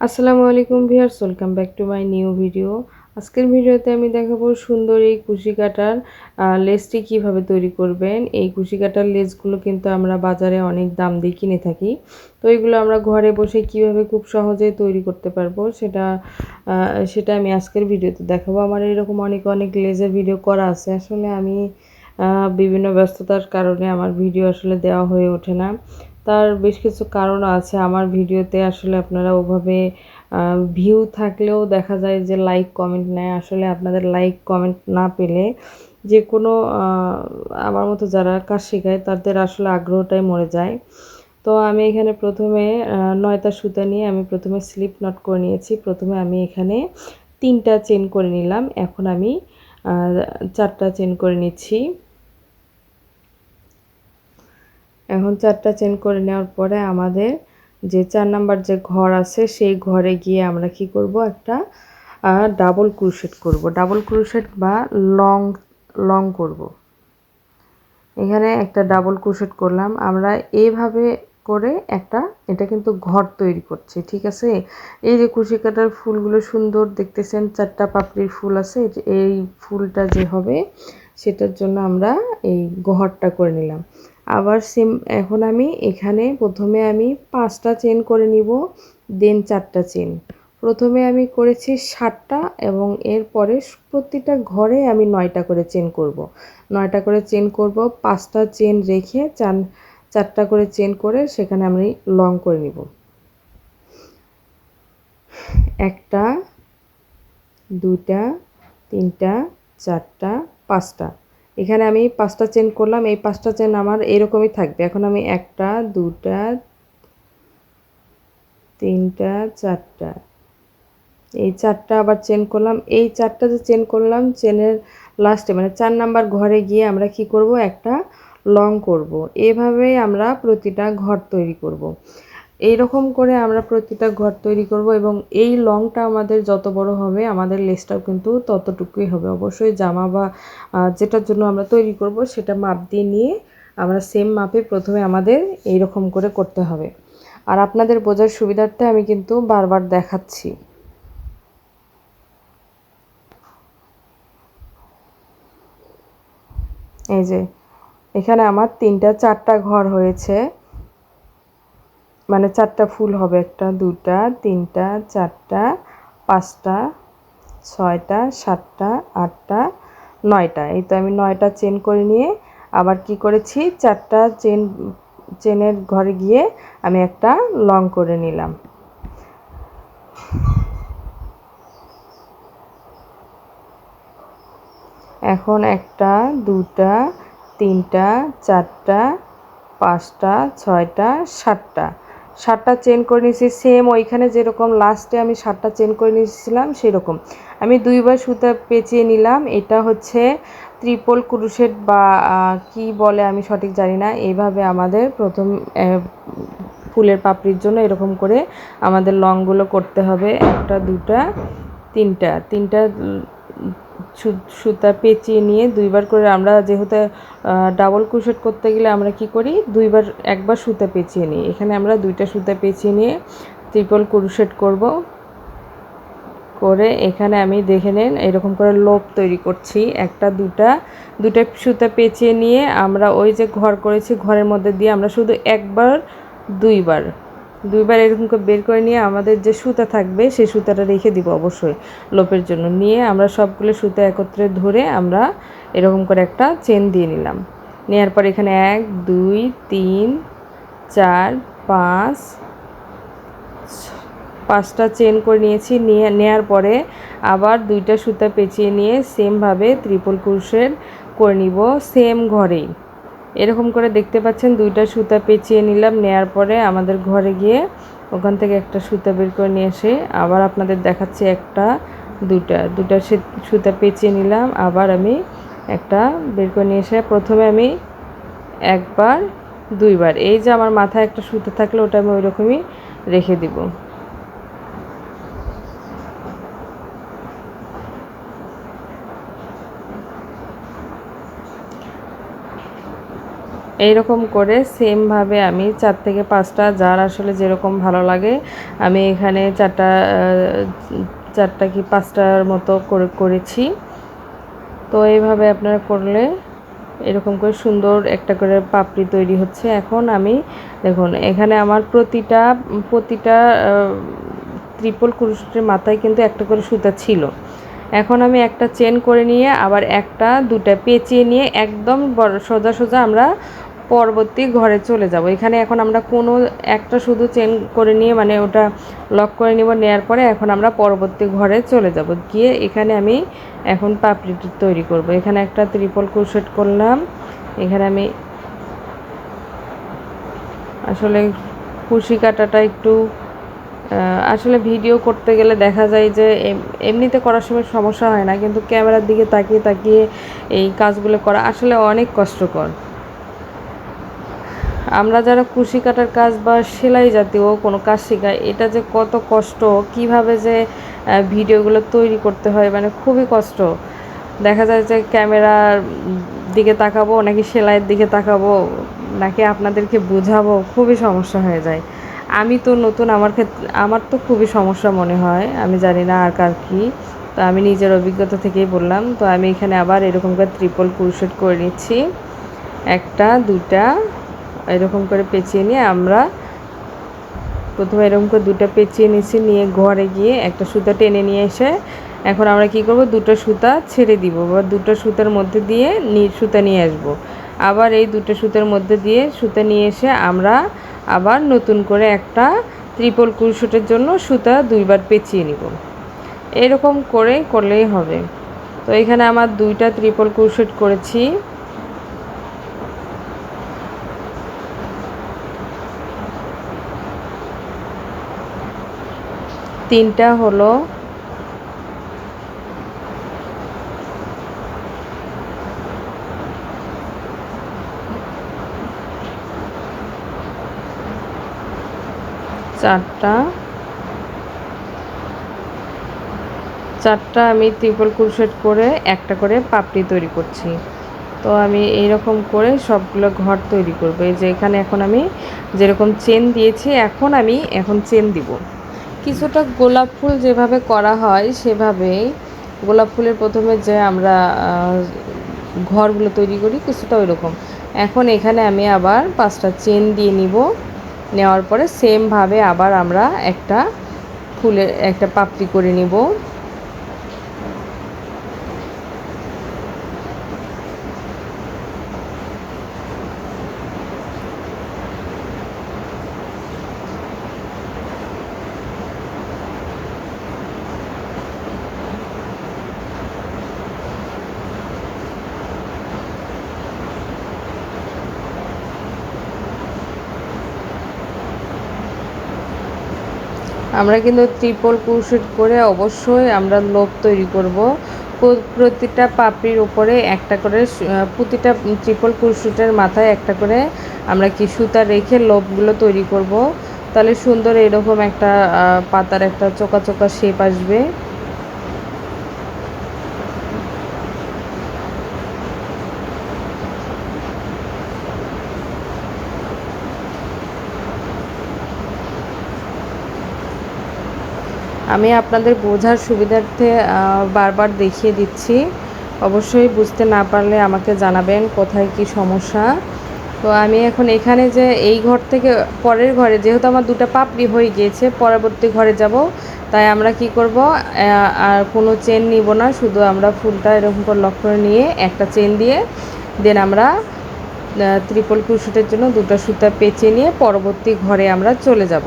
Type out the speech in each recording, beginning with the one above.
আসসালামু আলাইকুম viewers, welcome back to my new video. আজকের ভিডিওতে আমি দেখাবো সুন্দর এই কুশি কাটার লেসটি কীভাবে তৈরি করবেন। এই কুশি কাটার লেসগুলো কিন্তু আমরা বাজারে অনেক দাম দিয়ে কিনে থাকি। তো এইগুলো আমরা ঘরে বসে কীভাবে খুব সহজে তৈরি করতে পারব সেটা সেটা আমি আজকের ভিডিওতে দেখাবো। আমার এরকম অনেক অনেক লেজের ভিডিও করা আছে। আসলে আমি বিভিন্ন ব্যস্ততার কারণে আমার ভিডিও আসলে দেওয়া হয়ে ওঠে না। তার বেশ কিছু কারণ আছে। আমার ভিডিওতে আসলে আপনারা ওভাবে ভিউ থাকলেও দেখা যায় যে লাইক কমেন্ট নেয় আসলে আপনাদের লাইক কমেন্ট না পেলে যে কোনো আমার মতো যারা কাজ শেখায় তাদের আসলে আগ্রহটাই মরে যায়। তো আমি এখানে প্রথমে নয়টা সুতা নিয়ে আমি প্রথমে স্লিপ নট করে নিয়েছি। প্রথমে আমি এখানে তিনটা চেন করে নিলাম। এখন আমি চারটা চেন করে নিচ্ছি। এখন চারটা চেন করে নেওয়ার পরে আমাদের যে চার নাম্বার যে ঘর আছে, সেই ঘরে গিয়ে আমরা কি করব? একটা ডাবল ক্রুশেট করব। ডাবল ক্রুশেট বা লং লং করব। এখানে একটা ডাবল ক্রুশেট করলাম। আমরা এইভাবে করে একটা, এটা কিন্তু ঘর তৈরি করছি, ঠিক আছে? এই যে কুশি কাটার ফুলগুলো সুন্দর দেখতেছেন, চারটা পাপড়ির ফুল আছে এই ফুলটা যে হবে, সেটার জন্য আমরা এই ঘরটা করে নিলাম। আবার সেম এখন আমি এখানে প্রথমে আমি পাঁচটা চেন করে নিব দেন চারটা চেন প্রথমে আমি করেছি ষাটটা এবং এরপরে প্রতিটা ঘরে আমি নয়টা করে চেন করব। নয়টা করে চেন করব, পাঁচটা চেন রেখে চান চারটা করে চেন করে সেখানে আমি লং করে নিব। একটা দুটা তিনটা, চারটা, পাঁচটা। এখানে আমি পাঁচটা চেন করলাম, এই পাঁচটা চেন আমার এরকমই থাকবে। এখন আমি একটা, দুটা, তিনটা, চারটা। এই চারটা আবার চেন করলাম। এই চারটা যে চেন করলাম চেনের লাস্টে মানে চার নাম্বার ঘরে গিয়ে আমরা কি করব? একটা লং করব। এভাবেই আমরা প্রতিটা ঘর তৈরি করব। এই রকম করে আমরা প্রতিটা ঘর তৈরি করব এবং এই লংটা আমাদের যত বড় হবে, আমাদের লেসটাও কিন্তু ততটুকুই হবে। অবশ্যই জামা বা যেটার জন্য আমরা তৈরি করব সেটা মাপ দিয়ে নিয়ে আমরা সেম মাপে প্রথমে আমাদের এই রকম করে করতে হবে। আর আপনাদের বোঝার সুবিধার্থে আমি কিন্তু বারবার দেখাচ্ছি। এই যে, এখানে আমার তিনটা, চারটা ঘর হয়েছে। মানে চারটা ফুল হবে একটা, দুটা, তিনটা, চারটা, পাঁচটা, ছয়টা, সাতটা, আটটা, নয়টা। এই তো আমি নয়টা চেন করে নিয়ে আবার কি করেছি, চারটা চেন, চেনের ঘরে গিয়ে আমি একটা লং করে নিলাম। এখন একটা, দুটা, তিনটা, চারটা, পাঁচটা, ছয়টা, সাতটা। সাতটা চেন করে নিয়েছি সেম ওইখানে যেরকম লাস্টে আমি শার্টটা চেন করে নিয়েছিলাম সেরকম। আমি দুইবার সুতা পেঁচিয়ে নিলাম, এটা হচ্ছে ত্রিপল ক্রুশেট বা কি বলে আমি সঠিক জানি না এইভাবে আমাদের প্রথম ফুলের পাপড়ির জন্য এরকম করে আমাদের লংগুলো করতে হবে, একটা, দুটা, তিনটা তিনটা সুতা পেঁচিয়ে নিয়ে দুইবার করে আমরা যেহেতু ডাবল ক্রুশেট করতে গেলে আমরা কি করি? দুইবার একবার সুতা পেঁচিয়ে নিই। এখানে আমরা দুইটা সুতা পেঁচিয়ে নিয়ে ট্রিপল ক্রুশেট করব। করে এখানে আমি দেখে নেন, এরকম করে লোপ তৈরি করছি। একটা, দুটা দুটা সুতা পেঁচিয়ে নিয়ে আমরা ওই যে ঘর করেছি, ঘরের মধ্যে দিয়ে আমরা শুধু একবার, দুইবার দুইবার এরকম করে বের করে নিয়ে আমাদের যে সুতা থাকবে, সেই সুতাটা রেখে দিব অবশ্যই লোপের জন্য। নিয়ে আমরা সবগুলো সুতা একত্রে ধরে আমরা এরকম করে একটা চেন দিয়ে নিলাম। নেওয়ার পর এখানে এক, দুই, তিন, চার, পাঁচ, পাঁচটা চেন করে নিয়েছি। নিয়ে নেওয়ার পরে আবার দুইটা সুতা পেঁচিয়ে নিয়ে সেমভাবে ত্রিপল ক্রুশের করে নিব। সেম ঘরেই। এরকম করে দেখতে পাচ্ছেন, দুইটা সুতা পেঁচিয়ে নিলাম, নেয়ার পরে আমাদের ঘরে গিয়ে ওখান থেকে একটা সুতা বের করে নিয়ে এসে আবার আপনাদের দেখাচ্ছি একটা দুটা দুটা সুতা পেঁচিয়ে নিলাম, আবার আমি একটা বের করে নিয়ে এসে প্রথমে আমি একবার, দুইবার, এই যে আমার মাথায় একটা সুতো থাকলে ওটা আমি ওই রকমই রেখে দিব। এইরকম করে সেমভাবে আমি চার থেকে পাঁচটা যার আসলে যেরকম ভালো লাগে, আমি এখানে চারটা চারটা কি পাঁচটার মতো করে করেছি। তো এইভাবে আপনারা করলে এরকম করে সুন্দর একটা করে পাপড়ি তৈরি হচ্ছে। এখন আমি দেখুন, এখানে আমার প্রতিটা প্রতিটা ত্রিপল কুরুশের মাথায় কিন্তু একটা করে সুতা ছিল। এখন আমি একটা চেন করে নিয়ে আবার একটা, দুটা পেঁচিয়ে নিয়ে একদম বড় সোজা সোজা আমরা পরবর্তী ঘরে চলে যাব। এখানে এখন আমরা কোনো একটা শুধু চেন করে নিয়ে মানে ওটা লক করে নিব নেওয়ার পরে এখন আমরা পরবর্তী ঘরে চলে যাব। গিয়ে এখানে আমি এখন পাপড়িটি তৈরি করব। এখানে একটা ত্রিপল কুশেট করলাম। এখানে আমি আসলে কুশি কাটাটা একটু আসলে ভিডিও করতে গেলে দেখা যায় যে এমনিতে করার সময় সমস্যা হয় না, কিন্তু ক্যামেরার দিকে তাকিয়ে তাকিয়ে এই কাজগুলো করা আসলে অনেক কষ্টকর। আমরা যারা কুশি কাটার কাজ বা সেলাই জাতীয় কোনো কাজ শেখাই, এটা যে কত কষ্ট, কীভাবে যে ভিডিওগুলো তৈরি করতে হয় মানে খুবই কষ্ট। দেখা যায় যে ক্যামেরার দিকে তাকাবো, নাকি সেলাইয়ের দিকে তাকাবো, নাকি আপনাদেরকে বোঝাবো, খুবই সমস্যা হয়ে যায়। আমি তো নতুন, আমার ক্ষেত্রে আমার তো খুবই সমস্যা মনে হয়, আমি জানি না আর কার কী। তো আমি নিজের অভিজ্ঞতা থেকেই বললাম, তো আমি এখানে আবার এরকম করে ত্রিপল কুরুশেট করে নিচ্ছি। একটা দুটা এরকম করে পেঁচিয়ে নিয়ে আমরা প্রথমে এরকম করে দুটো পেঁচিয়ে নিচ্ছি নিয়ে ঘরে গিয়ে একটা সুতা টেনে নিয়ে এসে এখন আমরা কি করব, দুটো সুতা ছেড়ে দিব। বা দুটো সুতার মধ্যে দিয়ে সুতা নিয়ে আসব। আবার এই দুটো সুতার মধ্যে দিয়ে সুতা নিয়ে এসে আমরা আবার নতুন করে একটা ত্রিপল কুরশুটের জন্য সুতা দুইবার পেঁচিয়ে নিব। এরকম করে করলেই হবে। তো এখানে আমার দুইটা ত্রিপল কুরশুট করেছি। তিনটা হলো চারটা। চারটা আমি ত্রিপল কুরশেট করে একটা করে পাপড়ি তৈরি করছি। তো আমি এই রকম করে সবগুলো ঘর তৈরি করব। এই যে এখানে এখন আমি যেরকম চেন দিয়েছি, এখন আমি এখন চেন দিব। কিছুটা গোলাপ ফুল যেভাবে করা হয়, সেভাবেই গোলাপ ফুলের প্রথমে যে আমরা ঘরগুলো তৈরি করি, কিছুটা ওই রকম এখন এখানে আমি আবার পাঁচটা চেন দিয়ে নিব। নেওয়ার পরে সেমভাবে আবার আমরা একটা ফুলের একটা পাপড়ি করে নিব। আমরা কিন্তু ত্রিপল কুরশুট করে অবশ্যই আমরা লোভ তৈরি করব। প্রতিটা পাপড়ির উপরে একটা করে প্রতিটা ত্রিপল কুরশুটের মাথায় একটা করে আমরা কি সুতা রেখে লোভগুলো তৈরি করব। তাহলে সুন্দর এরকম একটা পাতার একটা চোকা চোকা শেপ আসবে। আমি আপনাদের বোঝার সুবিধার্থে বারবার দেখিয়ে দিচ্ছি। অবশ্যই বুঝতে না পারলে আমাকে জানাবেন কোথায় কি সমস্যা। তো আমি এখন এখানে যে এই ঘর থেকে পরের ঘরে, যেহেতু আমার দুটো পাপড়ি হয়ে গিয়েছে, পরবর্তী ঘরে যাব। তাই আমরা কি করব? আর কোনো চেন নিব না, শুধু আমরা ফুলটা এরকম করে লক্ষ্য নিয়ে একটা চেন দিয়ে, দেন আমরা ত্রিপল কুশুটের জন্য দুটো সুতা পেঁচে নিয়ে পরবর্তী ঘরে আমরা চলে যাব।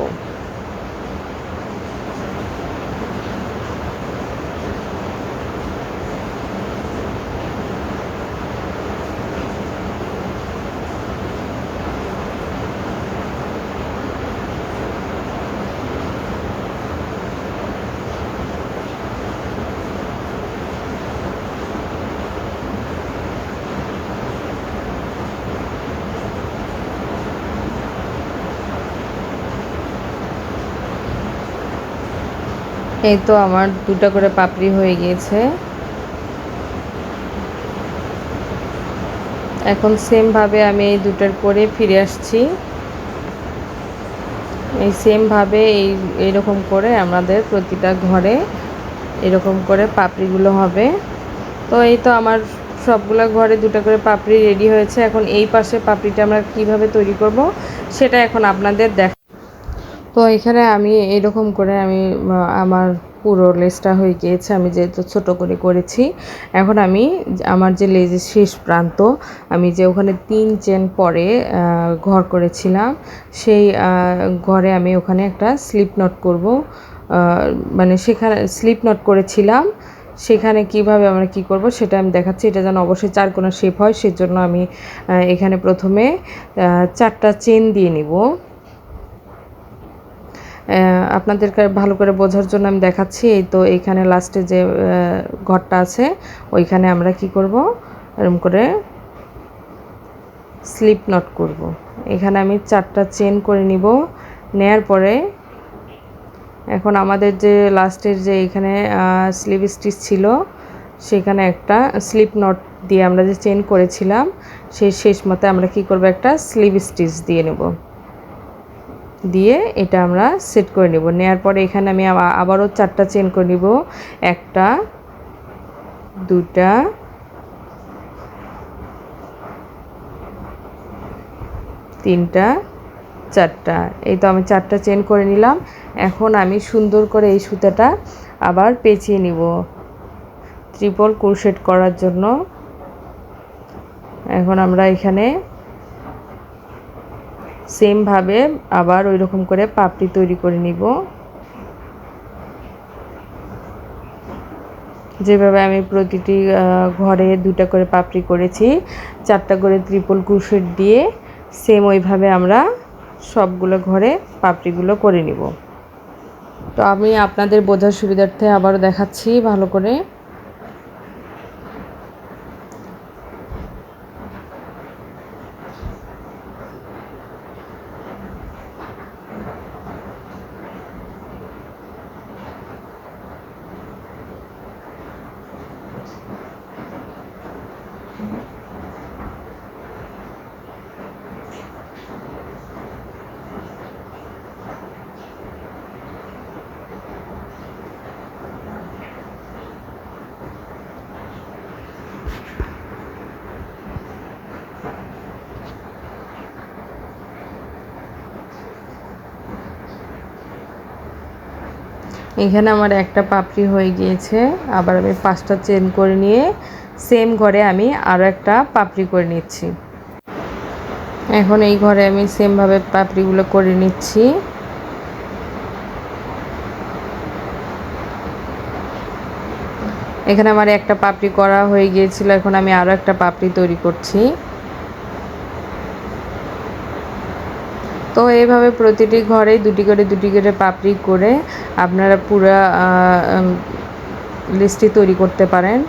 এই তো আমার দুটা করে পাপড়ি হয়ে গিয়েছে। এখন সেমভাবে আমি এই দুটার করে ফিরে আসছি। এই সেমভাবে এই, এইরকম করে আমাদের প্রতিটা ঘরে এরকম করে পাপড়িগুলো হবে। তো এই তো আমার সবগুলো ঘরে দুটো করে পাপড়ি রেডি হয়েছে। এখন এই পাশে পাপড়িটা আমরা কীভাবে তৈরি করব, সেটা এখন আপনাদের দেখ তো এখানে আমি এরকম করে আমি আমার পুরো লেসটা হয়ে গিয়েছে, আমি যেহেতু ছোট করে করেছি, এখন আমি আমার যে লেজের শেষ প্রান্ত, আমি যে ওখানে তিন চেন পরে ঘর করেছিলাম, সেই ঘরে আমি ওখানে একটা স্লিপ নট করব মানে সেখানে স্লিপ নট করেছিলাম, সেখানে কীভাবে আমরা কি করব সেটা আমি দেখাচ্ছি, এটা যেন অবশ্যই চার কোনো শেপ হয়, সেজন্য আমি এখানে প্রথমে চারটা চেন দিয়ে নিব। আপনাদেরকে ভালো করে বোঝার জন্য আমি দেখাচ্ছি। এই তো এইখানে লাস্টে যে ঘরটা আছে, ওইখানে আমরা কি করব? এরকম করে স্লিপ নট করব। এখানে আমি চারটা চেন করে নিব। নেয়ার পরে এখন আমাদের যে লাস্টের যে এখানে স্লিপ স্টিচ ছিল, সেখানে একটা স্লিপ নট দিয়ে আমরা যে চেন করেছিলাম সেই শেষ মতে আমরা কি করব? একটা স্লিপ স্টিচ দিয়ে নেব। দিয়ে এটা আমরা সেট করে নেব। নেওয়ার পরে এখানে আমি আবারও চারটা চেন করে নিব। একটা, দুটা, তিনটা, চারটা। এই তো আমি চারটা চেন করে নিলাম। এখন আমি সুন্দর করে এই সুতাটা আবার পেঁচিয়ে নিব। ত্রিপল কুরশেট করার জন্য। এখন আমরা এখানে সেমভাবে আবার ওই রকম করে পাপড়ি তৈরি করে নিব। যেভাবে আমি প্রতিটি ঘরে দুটা করে পাপড়ি করেছি, চারটা করে ত্রিপল কুশেট দিয়ে সেম ওইভাবে আমরা সবগুলো ঘরে পাপড়িগুলো করে নিব। তো আমি আপনাদের বোঝার সুবিধার্থে আবারও দেখাচ্ছি ভালো করে। এখানে আমার একটা পাপড়ি হয়ে গিয়েছে। আবার আমি পাঁচটা চেন করে নিয়ে সেম ঘরে আমি আরও একটা পাপড়ি করে নিচ্ছি। এখন এই ঘরে আমি সেমভাবে পাপড়িগুলো করে নিচ্ছি। এখানে আমার একটা পাপড়ি করা হয়ে গিয়েছিল। এখন আমি আরও একটা পাপড়ি তৈরি করছি। তো এইভাবে প্রতিটি ঘরেই দুটি করে দুটি করে পাপড়ি করে আপনারা পুরা লিস্টটি তৈরি করতে পারেন।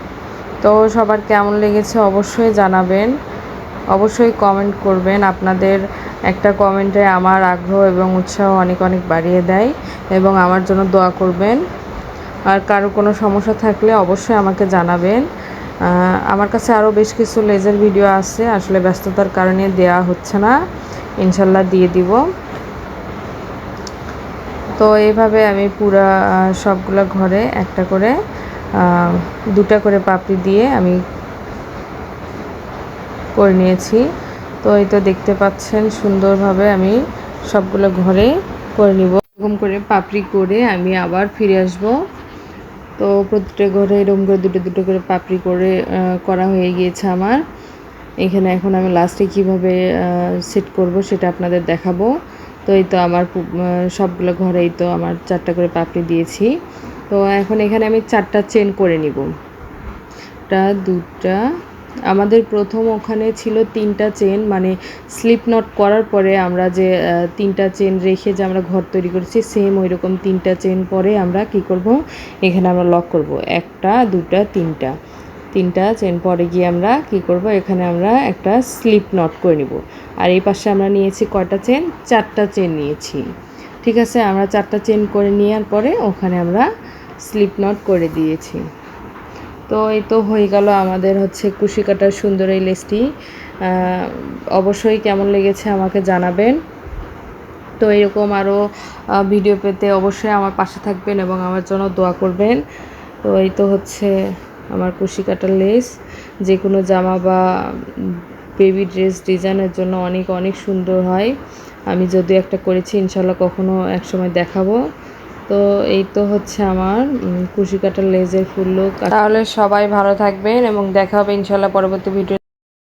তো সবার কেমন লেগেছে অবশ্যই জানাবেন। অবশ্যই কমেন্ট করবেন। আপনাদের একটা কমেন্টে আমার আগ্রহ এবং উৎসাহ অনেক অনেক বাড়িয়ে দেয় এবং আমার জন্য দোয়া করবেন। আর কারও কোনো সমস্যা থাকলে অবশ্যই আমাকে জানাবেন। আমার কাছে আরও বেশ কিছু লেজার ভিডিও আছে। আসলে ব্যস্ততার কারণে দেয়া হচ্ছে না। ইনশাল্লাহ দিয়ে দিব। তো এইভাবে আমি পুরা সবগুলো ঘরে একটা করে দুটা করে পাপড়ি দিয়ে আমি করে নিয়েছি। তো এই তো দেখতে পাচ্ছেন, সুন্দরভাবে আমি সবগুলো ঘরে করে নিব। এরকম করে পাপড়ি করে আমি আবার ফিরে আসব। তো প্রতিটা ঘরে এরকম করে দুটো দুটো করে পাপড়ি করে করা হয়ে গিয়েছে আমার। এখানে এখন আমি লাস্টে কীভাবে সেট করব সেটা আপনাদের দেখাবো। তো এই তো আমার সবগুলো ঘরেই তো আমার চারটা করে পাপড়ি দিয়েছি। তো এখন এখানে আমি চারটা চেন করে নিব। একটা দুটা আমাদের প্রথম ওখানে ছিল তিনটা চেন মানে স্লিপ নট করার পরে আমরা যে তিনটা চেন রেখে যে আমরা ঘর তৈরি করেছি সেম ওই রকম তিনটা চেন পরে আমরা কি করব? এখানে আমরা লক করব। একটা, দুটা, তিনটা। তিনটা চেন পরে গিয়ে আমরা কি করব? এখানে আমরা একটা স্লিপ নট করে নিব। আর এই পাশে আমরা নিয়েছি কয়টা চেন? চারটা চেন নিয়েছি। ঠিক আছে? আমরা চারটা চেন করে নেওয়ার পরে ওখানে আমরা স্লিপ নট করে দিয়েছি। তো এই তো হয়ে গেল আমাদের হচ্ছে কুশি কাটার সুন্দর এই লেসটি। অবশ্যই কেমন লেগেছে আমাকে জানাবেন। তো এরকম আরও ভিডিও পেতে অবশ্যই আমার পাশে থাকবেন এবং আমার জন্য দোয়া করবেন। তো এই তো হচ্ছে আমার কুশি কাটার লেস। যে কোনো জামা বা বেবি ড্রেস ডিজাইনের জন্য অনেক অনেক সুন্দর হয়। আমি যদিও একটা করেছি, ইনশাল্লাহ কখনও এক সময় দেখাবো। তো এই তো হচ্ছে আমার কুশি কাটার লেজের ফুল লোক তাহলে সবাই ভালো থাকবেন এবং দেখা হবে ইনশাল্লাহ পরবর্তী ভিডিও